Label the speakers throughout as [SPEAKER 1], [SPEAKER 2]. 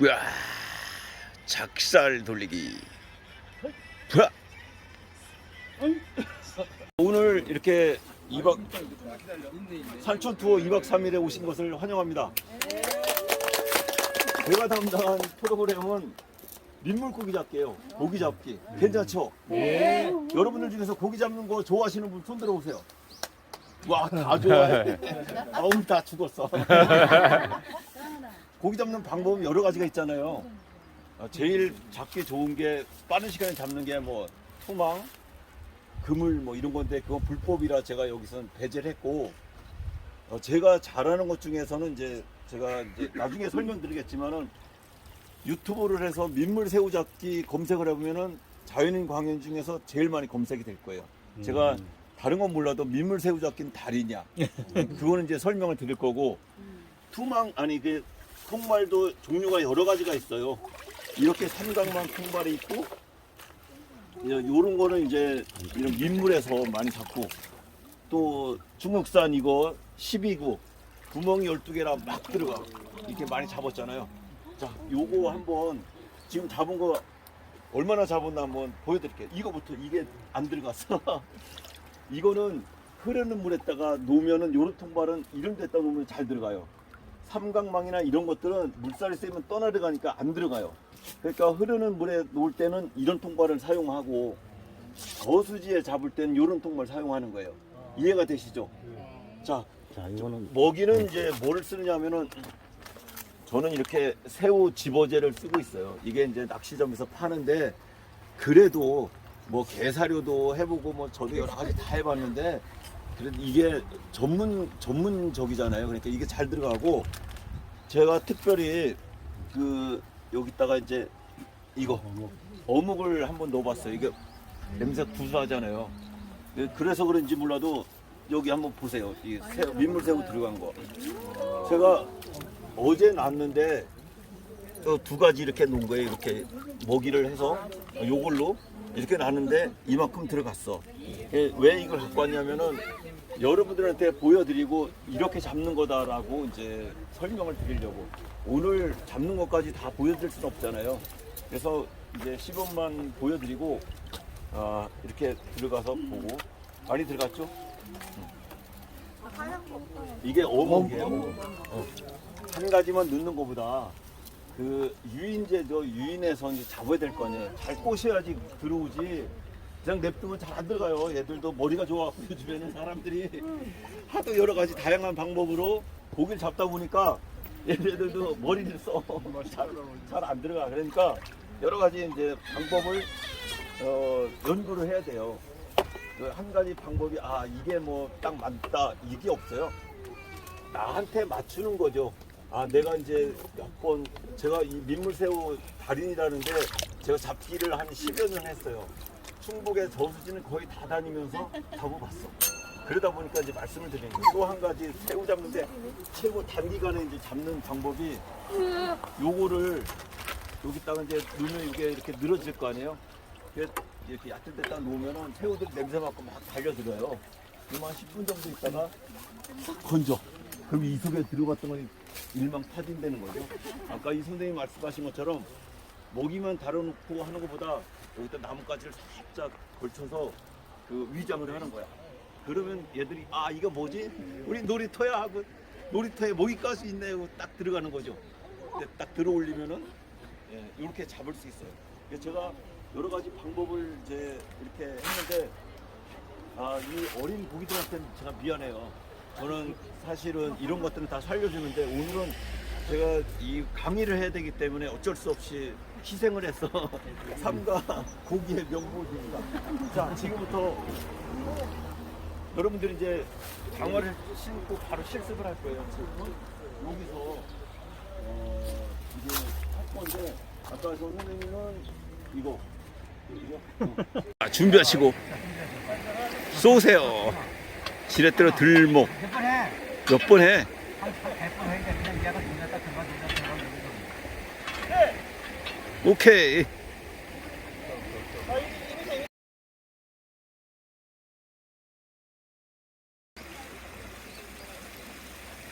[SPEAKER 1] 우와, 작살 돌리기. 우와. 오늘 이렇게 2박 산촌 투어 2박 3일에 오신 것을 환영합니다. 제가 담당한 프로그램은 민물고기 잡기예요. 고기 잡기. 괜찮죠? 네. 여러분들 중에서 고기 잡는 거 좋아하시는 분 손 들어오세요. 와, 다 좋아해. 아우, 다 죽었어. 고기 잡는 방법은 여러 가지가 있잖아요. 어, 제일 잡기 좋은 게 빠른 시간에 잡는 게뭐 소망, 그물 뭐 이런 건데 그건 불법이라 제가 여기서는 배제를 했고 어, 제가 잘하는 것 중에서는 이제 제가 이제 나중에 설명드리겠지만은 유튜브를 해서 민물 새우 잡기 검색을 해보면은 자연인 광현 중에서 제일 많이 검색이 될 거예요. 제가 다른 건 몰라도 민물 새우 잡기는 달이냐 그거는 이제 설명을 드릴 거고 투망 아니 그 통발도 종류가 여러 가지가 있어요. 이렇게 삼각망 통발이 있고 이런 거는 이제 이런 민물에서 많이 잡고 또 중국산 이거 12구 구멍이 12개라 막 들어가 이렇게 많이 잡았잖아요. 자, 요거 한번 지금 잡은 거 얼마나 잡았나 한번 보여드릴게요. 이거부터 이게 안 들어갔어. 이거는 흐르는 물에다가 놓으면은 요런 통발은 이런 데다 놓으면 잘 들어가요. 삼각망이나 이런 것들은 물살이 세면 떠나들어가니까 안 들어가요. 그러니까 흐르는 물에 놓을 때는 이런 통발을 사용하고 저수지에 잡을 때는 이런 통발 사용하는 거예요. 이해가 되시죠? 자,
[SPEAKER 2] 자, 이거는
[SPEAKER 1] 먹이는 이제 뭐를 쓰느냐면은 저는 이렇게 새우 집어제를 쓰고 있어요. 이게 이제 낚시점에서 파는데 그래도 뭐 게사료도 해보고 뭐 저도 여러 가지 다 해봤는데 그래도 이게 전문 전문적이잖아요. 그러니까 이게 잘 들어가고 제가 특별히 그 여기다가 이제 이거 어묵을 한번 넣어봤어요. 이게 냄새 구수하잖아요. 네, 그래서 그런지 몰라도 여기 한번 보세요. 이 새우, 민물새우 들어간 거. 제가 어제 놨는데 저두 가지 이렇게 놓은 거예요. 이렇게 먹이를 해서 요걸로 이렇게 놨는데 이만큼 들어갔어. 예, 왜 이걸 갖고 왔냐면은 여러분들한테 보여드리고 이렇게 잡는 거다라고 이제 설명을 드리려고 오늘 잡는 것까지 다 보여드릴 수는 없잖아요. 그래서 이제 시범만 보여드리고 아, 이렇게 들어가서 보고 많이 들어갔죠? 이게 어묵이에요. 어. 한 가지만 넣는 것보다 그 유인제도 유인해서 이제 잡아야 될 거 아니에요. 잘 꼬셔야지 들어오지. 그냥 냅두면 잘 안 들어가요. 얘들도 머리가 좋아갖고 요즘에는 사람들이 하도 여러 가지 다양한 방법으로 고기를 잡다 보니까 얘네들도 머리를 써. 잘 안 들어가. 그러니까 여러 가지 이제 방법을 어, 연구를 해야 돼요. 그 한 가지 방법이 아 이게 뭐 딱 맞다 이게 없어요. 나한테 맞추는 거죠. 아 내가 이제 몇 번 제가 이 민물새우 달인이라는데 제가 잡기를 한 10여 년 했어요. 충북의 저수지는 거의 다 다니면서 잡아봤어. 그러다 보니까 이제 말씀을 드리는 거예요. 또 한 가지 새우 잡는데 최고 단기간에 이제 잡는 방법이 요거를 여기다가 이제 넣으면 이게 이렇게 늘어질 거 아니에요? 이렇게 얕은 데딱 놓으면은 새우들이 냄새 맡고 막 달려들어요. 한 10분 정도 있다가 싹 건져. 그럼 이 속에 들어갔던 건 일망 타진되는 거죠. 아까 이 선생님 말씀하신 것처럼 먹이만 달아놓고 하는 것보다 여기다 나뭇가지를 살짝 걸쳐서 그 위장을 하는 거야. 그러면 얘들이 아 이거 뭐지? 우리 놀이터야 하고 놀이터에 먹이가스 있네 하고 딱 들어가는 거죠. 근데 딱 들어올리면은 예, 이렇게 잡을 수 있어요. 제가 여러 가지 방법을 이제 이렇게 했는데 아, 이 어린 고기들한테는 제가 미안해요. 저는 사실은 이런 것들은 다 살려주는데 오늘은 제가 이 강의를 해야 되기 때문에 어쩔 수 없이 희생을 해서 삼과 고기의 명복입니다. 자, 지금부터 여러분들이 이제 장화를 신고 바로 실습을 할 거예요. 여기서 어, 이게 할 건데 아까 저 선생님은 이거 아, 준비하시고 쏘세요. 지렛대로 들목 몇 번 해? 오케이.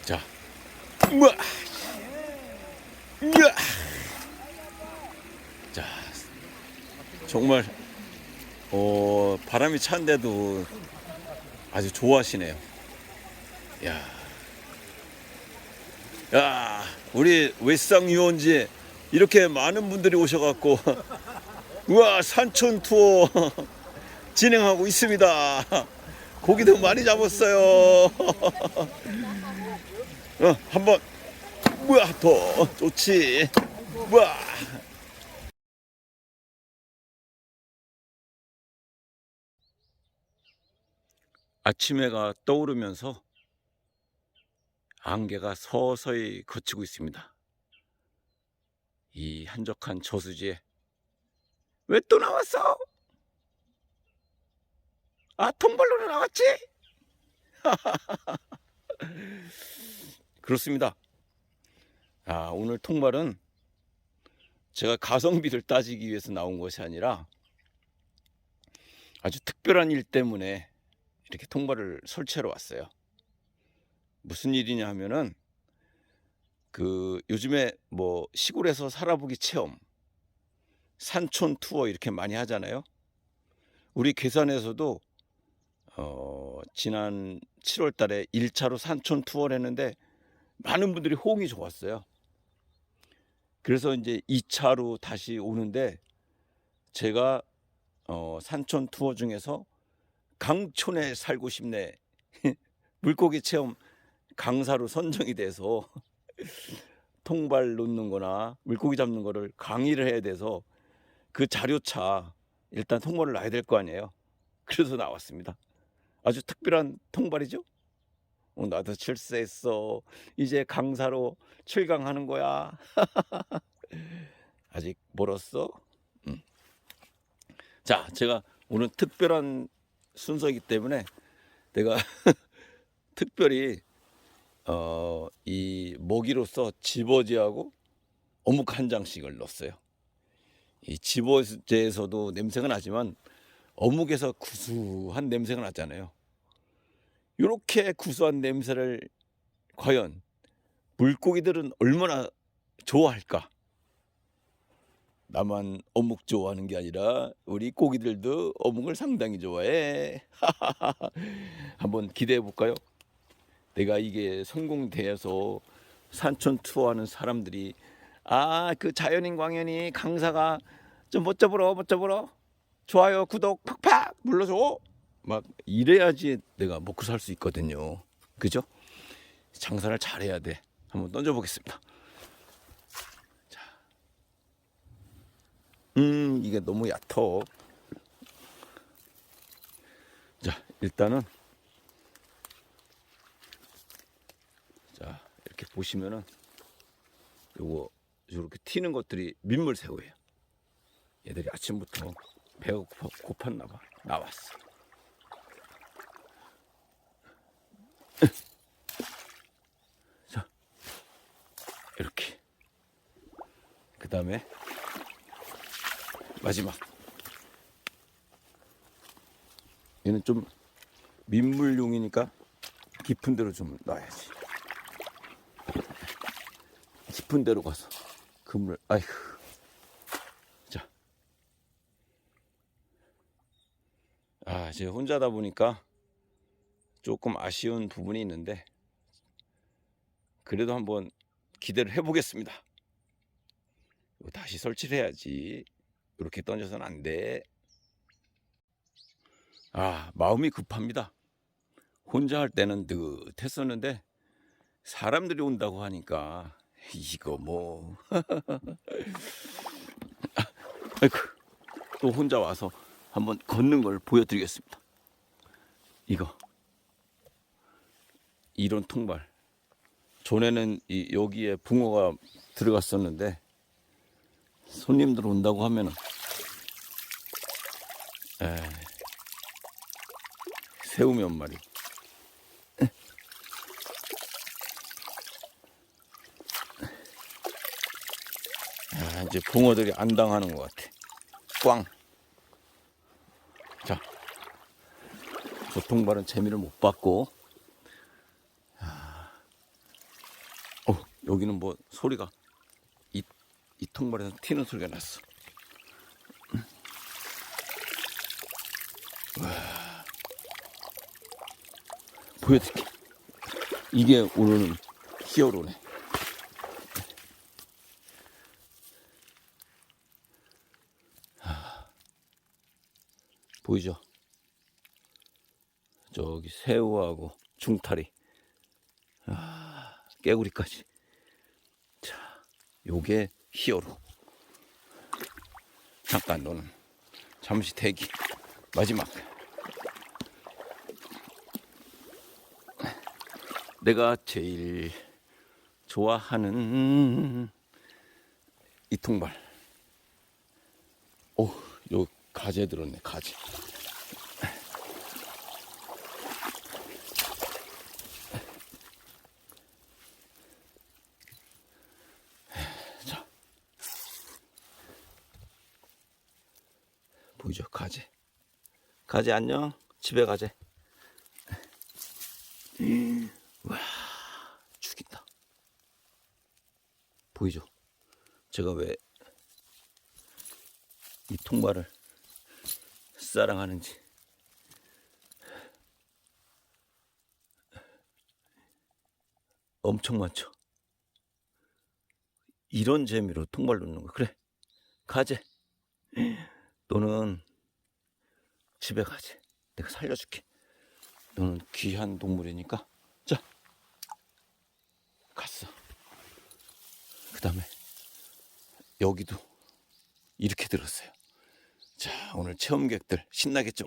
[SPEAKER 1] 자, 우와, 우와. 자, 정말 어, 바람이 찬데도 아주 좋아하시네요. 야, 야, 우리 외상 유원지 이렇게 많은 분들이 오셔갖고 우와 산촌 투어 진행하고 있습니다. 고기도 많이 잡았어요. 어, 한번 뭐야 더 좋지. 뭐야. 아침 해가 떠오르면서 안개가 서서히 걷히고 있습니다. 이 한적한 저수지에 왜 또 나왔어? 아, 통발로로 나왔지? 그렇습니다. 아, 오늘 통발은 제가 가성비를 따지기 위해서 나온 것이 아니라 아주 특별한 일 때문에 이렇게 통발을 설치하러 왔어요. 무슨 일이냐 하면은 그 요즘에 뭐 시골에서 살아보기 체험, 산촌 투어 이렇게 많이 하잖아요. 우리 괴산에서도 어, 지난 7월 달에 1차로 산촌 투어를 했는데 많은 분들이 호응이 좋았어요. 그래서 이제 2차로 다시 오는데 제가 어, 산촌 투어 중에서 강촌에 살고 싶네. 물고기 체험 강사로 선정이 돼서 통발 놓는 거나 물고기 잡는 거를 강의를 해야 돼서 그 자료차 일단 통발을 놔야 될 거 아니에요. 그래서 나왔습니다. 아주 특별한 통발이죠. 어, 나도 출세했어. 이제 강사로 출강하는 거야. 아직 멀었어. 음. 자, 제가 오늘 특별한 순서이기 때문에 내가 특별히 어, 이 먹이로서 집어지하고 어묵 한 장씩을 넣었어요. 이 집어제에서도 냄새가 나지만 어묵에서 구수한 냄새가 나잖아요. 이렇게 구수한 냄새를 과연 물고기들은 얼마나 좋아할까? 나만 어묵 좋아하는 게 아니라 우리 고기들도 어묵을 상당히 좋아해. 한번 기대해 볼까요? 내가 이게 성공돼서 산촌 투어하는 사람들이 아 그 자연인 광연이 강사가 좀못 잡으러 못 잡으러 좋아요 구독 팍팍 눌러줘. 막 이래야지 내가 먹고 살 수 있거든요. 그죠? 장사를 잘해야 돼. 한번 던져 보겠습니다. 음 이게 너무 얕어. 자 일단은 자 이렇게 보시면은 요거 이렇게 튀는 것들이 민물새우예요. 얘들이 아침부터 배가 고파, 고팠나 봐. 나왔어. 자 이렇게. 그 다음에 마지막. 얘는 좀 민물용이니까 깊은 데로 좀 놔야지 깊은 데로 가서 그물 아이고 자 아, 제가 혼자다 보니까 조금 아쉬운 부분이 있는데 그래도 한번 기대를 해보겠습니다. 다시 설치를 해야지. 이렇게 던져서는 안 돼. 아, 마음이 급합니다. 혼자 할 때는 느긋했었는데 사람들이 온다고 하니까 이거 뭐. 아이고 또 혼자 와서 한번 걷는 걸 보여드리겠습니다. 이거. 이런 통발. 전에는 이 여기에 붕어가 들어갔었는데 손님들 온다고 하면은 에 새우 몇 마리 아, 이제 붕어들이 안 당하는 것 같아. 꽝. 자, 저 통발은 재미를 못 봤고, 아, 어, 여기는 뭐 소리가 이, 이 통발에서 튀는 소리가 났어. 음. 보여드릴게. 이게 오늘은 히어로네. 보이죠? 저기 새우하고 중타리, 아, 깨구리까지. 자, 요게 히어로. 잠깐 너는 잠시 대기. 마지막. 내가 제일 좋아하는 이 통발. 오, 요 가재 들었네, 가재. 자. 보이죠, 가재. 가재 안녕. 집에 가재. 와, 죽인다. 보이죠? 제가 왜 이 통발을 사랑하는지. 엄청 많죠? 이런 재미로 통발 놓는 거. 그래. 가재. 너는 집에 가재. 내가 살려줄게. 너는 귀한 동물이니까. 자. 갔어. 그 다음에 여기도 이렇게 들었어요. 자, 오늘 체험객들 신나겠죠?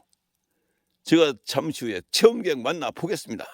[SPEAKER 1] 제가 잠시 후에 체험객 만나 보겠습니다.